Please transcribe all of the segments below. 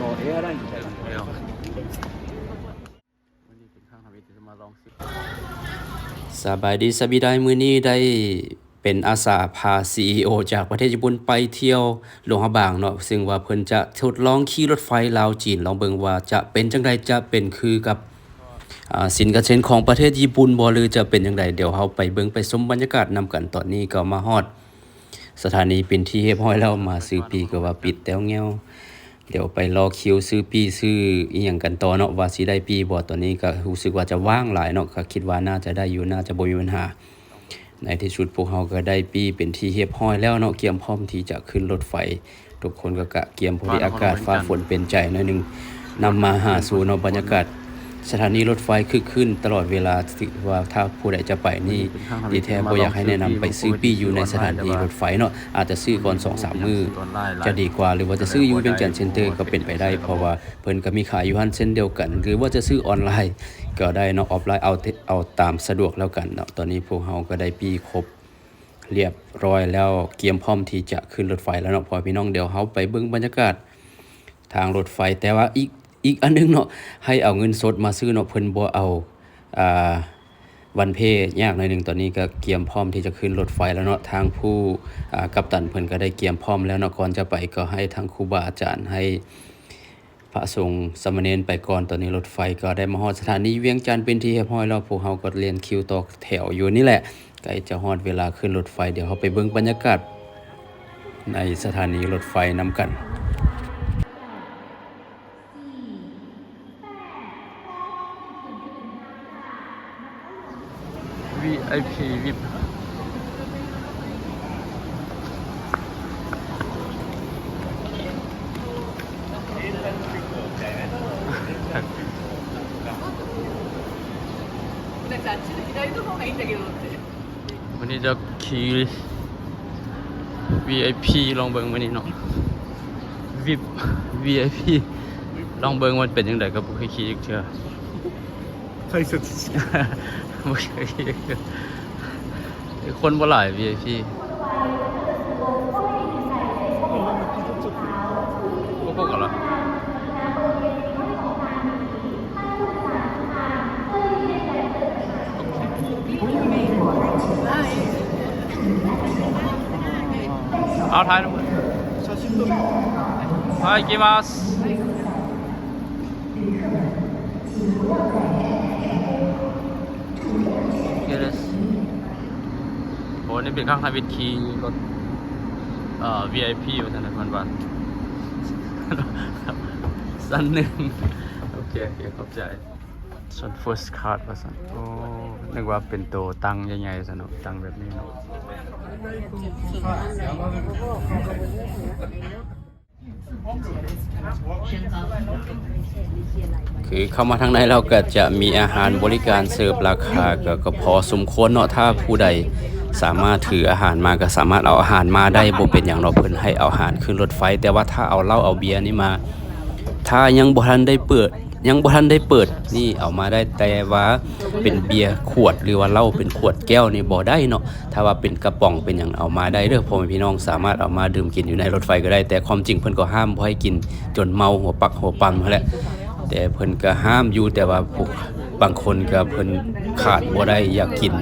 のエアラインみたいな เดี๋ยววันนี้เป็นข้างทำวิธีจะมาลองสิ สบายดีสบายได้มื้อนี้ได้เป็นอาสาพา CEO จากประเทศญี่ปุ่นไปเที่ยวหลวงพระบางเนาะซึ่งว่าเพิ่นจะทดลองขี่รถไฟลาวจีน ลองเบิ่งว่าจะเป็นจังไดจะเป็นคือกับอ่าสินค้าเช่นของประเทศญี่ปุ่นบ่หรือจะเป็นจังไดเดี๋ยวเฮาไปเบิ่งไปชมบรรยากาศนำกันตอนนี้ก็มาฮอด สถานีเป็นที่เรียบร้อยแล้วมาซื้อปีก็ว่าปิดแล้วแง้ว เดี๋ยวไปรอคิวซื้อปีซื้ออีหยังกันต่อเนาะว่าสิได้ปีบ่ตอนนี้ก็รู้สึกว่าจะว่างหลายเนาะก็คิดว่าน่าจะได้อยู่น่าจะบ่มีปัญหา ในที่สุดพวกเราก็ได้ปีเป็นที่เรียบร้อยแล้วเนาะเกียมพร้อมที่จะขึ้นรถไฟ ทุกคนก็กะเกียมพอดีอากาศฟ้าฝนเป็นใจหน่อยหนึงนำมาหาสู่เนาะบรรยากาศ สถานีรถไฟคึกคืนตลอดเวลาที่ว่าถ้าผู้ใดจะไปนี่ดีแท้บ่อยากให้แนะนำไปซื้อปีอยู่ในสถานีรถไฟเนาะอาจจะซื้อก่อน2-3มื้อจะดีกว่าหรือว่าจะซื้ออยู่เวียงจันทน์เซ็นเตอร์ก็เป็นไปได้ เพราะว่าเพิ่นก็มีขายอยู่หั่นเช่นเดียวกัน หรือว่าจะซื้อออนไลน์ ก็ได้เนาะออฟไลน์เอาเทเอาตามสะดวกแล้วกันเนาะตอนนี้พวกเฮาก็ได้ปีครบเรียบร้อยแล้วเตรียมพร้อมที่จะขึ้นรถไฟแล้วเนาะพอพี่น้องเดี๋ยวเฮาไปเบิ่งบรรยากาศทางรถไฟแต่ว่าอีก อีกอันหนึงเนาะให้เอาเงินสดมาซื้อเนาะเพิ่นบ่เอาอ่าวันเพยากหน่อยหนึงตอนนี้ก็เตรียมพร้อมที่จะขึ้นรถไฟแล้วเนาะทางผู้อ่ากัปตันเพิ่นก็ได้เตรียมพร้อมแล้วเนาะก่อนจะไปก็ให้ทางครูบาอาจารย์ให้พระสงฆ์สามเณรไปก่อนตอนนี้รถไฟก็ได้มาฮอดสถานีเวียงจันทน์เป็นที่เรียบร้อยแล้วพวกเฮาก็เรียนคิวต่อแถวอยู่นี่แหละใกล้จะฮอดเวลาขึ้นรถไฟเดี๋ยวเฮาไปเบิ่งบรรยากาศในสถานีรถไฟนำกัน ไอพีวิปวันนี้จะขี่ VIP ลองเบิ้งวันนี้เนาะ VIP VIP ลองเบิ้งมันเป็นยังไงกับผู้ขี่อีกเถอะใครสุด คนบ่หลาย VIP ก็พวกกันละเอาถ่ายลงไปถ่ายกินมาส์ Mercedes นี่เป็นข้างทางวิทคีรถเอ่อ VIP วัานธรรมวันสั้นหนึ่งโอเคโอเคขอบใจส่วน first card ว่าสันโอ้นึกว่าเป็นตัวตังใหญ่ๆสนุกตังแบบนี้เนาะ คือเข้ามาทางในเราก็จะมีอาหารบริการเสิร์ฟราคาก็ก็พอสมควรเนาะถ้าผู้ใดสามารถถืออาหารมาก็สามารถเอาอาหารมาได้บ่เป็นอย่างเราเพิ่นให้เอาอาหารขึ้นรถไฟ แต่ว่าถ้าเอาเหล้าเอาเบียร์นี่มา ถ้ายังบ่ทันได้เปิด ยังบ่ทันได้เปิดนี่เอามาได้แต่ว่าเป็นเบียร์ขวดหรือว่าเหล้าเป็นขวดแก้วนี่บ่ได้เนาะถ้าว่าเป็นกระป๋องเป็นหยังเอามาได้เด้อพ่อแม่พี่น้องสามารถเอามาดื่มกินอยู่ในรถไฟก็ได้ แต่ความจริงเพิ่นก็ห้ามบ่ให้กินจนเมาหัวปักหัวปั๊มแหละแต่เพิ่นก็ห้ามอยู่แต่ว่าผู้บางคนก็เพิ่นขาดบ่ได้อยากกิน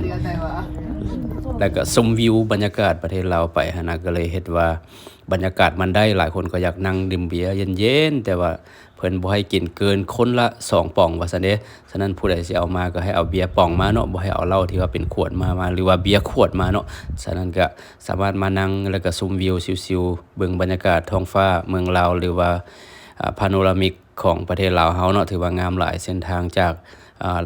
แล้วก็ชมวิวบรรยากาศประเทศลาวไปหั้นะก็เลยเฮ็ดว่าบรรยากาศมันได้หลายคนก็อยากนั่งดื่มเบียร์เย็นๆแต่ว่า พิ่นบ่ให้กินเกินคนละสองป่องว่าซั่นเด้ฉะนั้นผู้ใดสิเอามาก็ให้เอาเบียร์ป่องมาเนาะบ่ให้เอาเหล้าที่ว่าเป็นขวดมามาหรือว่าเบียร์ขวดมาเนาะฉะนั้นก็สามารถมานั่งแล้วก็ชมวิวชิวๆเบิ่งบรรยากาศท้องฟ้าเมืองลาวหรือว่าพาโนรามิกของประเทศลาวเฮาเนาะถือว่างามหลายเส้นทางจาก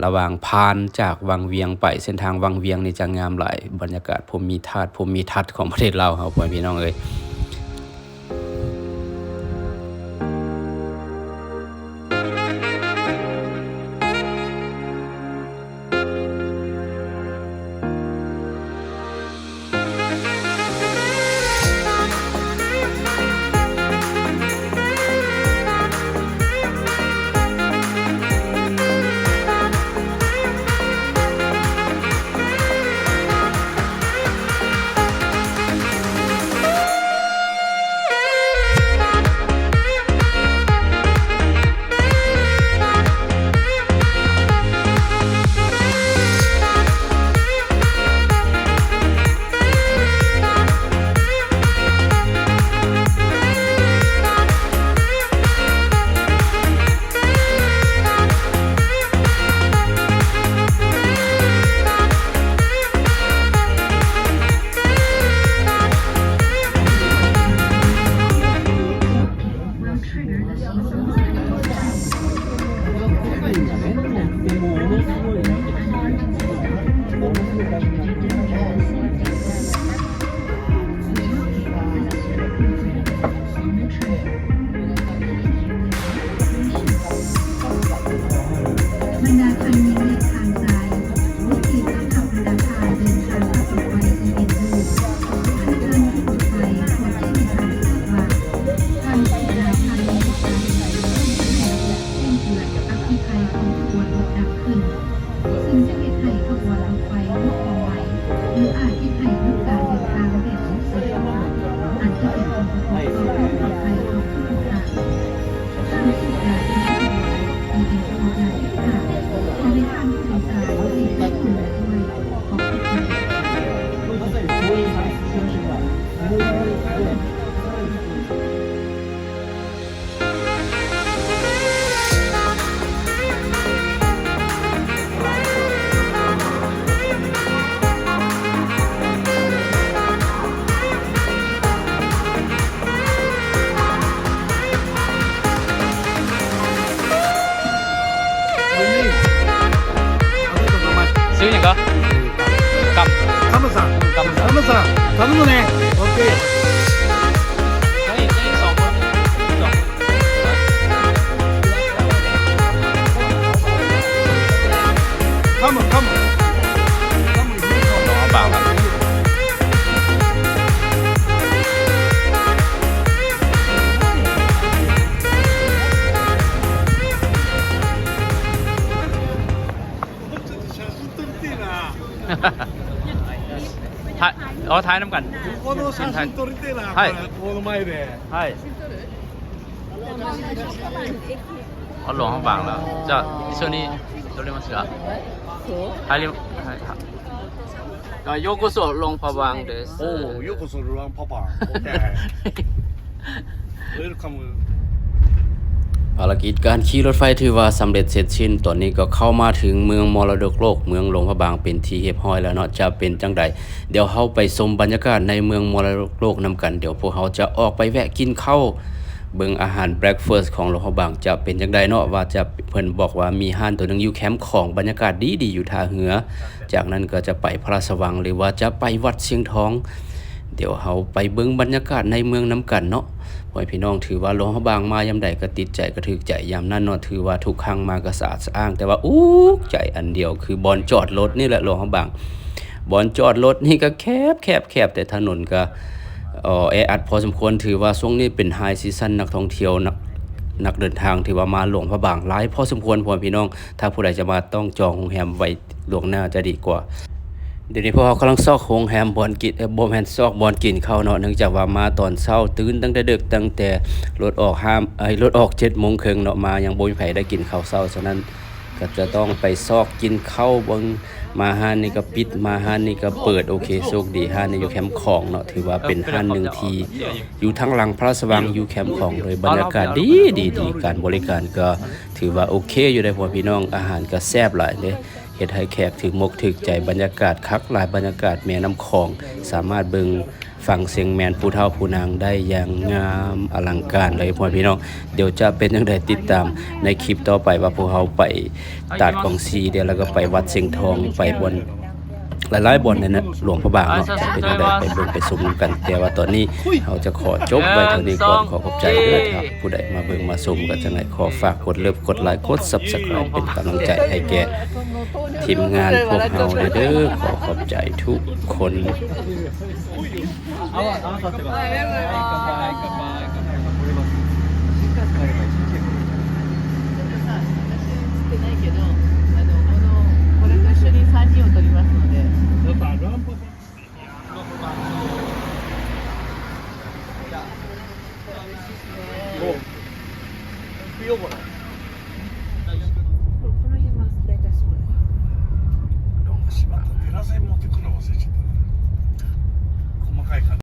ระหว่างพานจากวังเวียงไปเส้นทางวังเวียงนี่จะงามหลายบรรยากาศภูมิทัศน์ภูมิทัศน์ของประเทศลาวเฮาพ่อแม่พี่น้องเอ้ย นับขึ้น ซึ่งจะเหตุให้ขบวนรถไฟลุกเอาไว้หรืออาจเหตุให้ลุกการเดินทางแบบฉุกเฉินอาจจะเป็นผลกระทบต่อ กับ カムさん頼む องคนสอง カムカムカム หลวงพระบางครับ ちょっと写真撮りてえな ถ่ายอ๋อถ่ายน้ำกัน この写真撮りてえなはいこれこの前で ใช่อ๋อหลวงพระบางแล้วじゃあ一緒に撮れますか入りはいはいあようこそหลวงพระบางですおおようこそルワンパパオッケーウェルカム ภารกิจการขี่รถไฟถือว่าสำเร็จเสร็จสิ้นตอนนี้ก็เข้ามาถึงเมืองมรดกโลก เมืองหลวงพระบางเป็นที่เรียบร้อยแล้วเนาะจะเป็นจังใดเดี๋ยวเฮาไปชมบรรยากาศในเมืองมรดกโลกนำกัน เดี๋ยวพวกเขาจะออกไปแวะกินข้าวเบิ่งอาหารเบรคเฟิร์สของหลวงพระบางจะเป็นจังใดเนาะว่าจะเพิ่นบอกว่ามีห้านตัวหนึงอยู่แคมป์ของบรรยากาศดีๆอยู่ท่าเหือ จากนั้นก็จะไปพระราชวังหรือว่าจะไปวัดเชียงทอง เดี๋ยวเฮาไปเบิ่งบรรยากาศในเมืองน้ำกันเนาะ พ่อพี่น้องถือว่าหลวงพระบางมายามใดก็ติดใจก็ถึกใจยามนั้นเนาะถือว่าทุกครั้งมาก็สะอาดสะอ้าง แต่ว่าอู้ใจอันเดียวคือบอนจอดรถนี่แหละหลวงพระบางบอนจอดรถนี่ก็แคบแคบแคบแต่ถนนก็เออแออัดพอสมควรถือว่าช่วงนี้เป็นไฮซีซั่นนักท่องเที่ยวนักนักเดินทางที่ว่ามาหลวงพระบางหลายพอสมควรพ่อพี่น้อง ถ้าผู้ใดจะมาต้องจองโรงแรมไว้หลวงหน้าจะดีกว่า เดี๋ยวนี้พวกเขากำลังซอกโรงแรมบอนกินเอ่อบ่แม่นซอกบอนกินข้าวเนาะเนื่องจากว่ามาตอนเช้าตื่นตั้งแต่ดึกตั้งแต่รถออกห้ามไอ้รถออก7โมงครึ่งเนาะมายังบ่มีไผได้กินข้าวเช้าฉะนั้นก็จะต้องไปซอกกินข้าวบิ่งมาห้านนี่ก็ปิดมาห้านนี่ก็เปิดโอเคโชคดีห้านนี่อยู่แคมป์ของเนาะถือว่าเป็นห้านหนึ่งที่อยู่ทั้งหลังพระราชวังอยู่แคมป์ของโดยบรรยากาศดีดีดีการบริการก็ถือว่าโอเคอยู่ได้พ่อพี่น้องอาหารก็แซ่บหลายเด้ เฮ็ดให้แขกถึงมกถึกใจบรรยากาศคักหลายบรรยากาศแม่น้ำคอง สามารถเบิงฟังเสียงแมนผู้เฒ่าผู้นางได้อย่างงามอลังการเลยพ่อพี่น้อง เดี๋ยวจะเป็นยังไดติดตามในคลิปต่อไปว่าพวกเขาไปตาดของซีเดี๋ยวแล้วก็ไปวัดเสียงทองไปบน หลายๆบอนเนี่ยนะหลวงพระบางเนาะเป็นอะไรไปเบิ่งไปสุ่มกัน แต่ว่าตอนนี้เราจะขอจบไว้เท่านี้ก่อนขอขอบใจด้วยครับ ผู้ใดมาเบิ่งมาสุ่มกันจังไหนขอฝากกดเลิฟกดไลค์กดซับสไครป์เป็นกำลังใจให้แก่ทีมงานพวกเราเด้อขอขอบใจทุกคนเอาเอาสดกบายกบา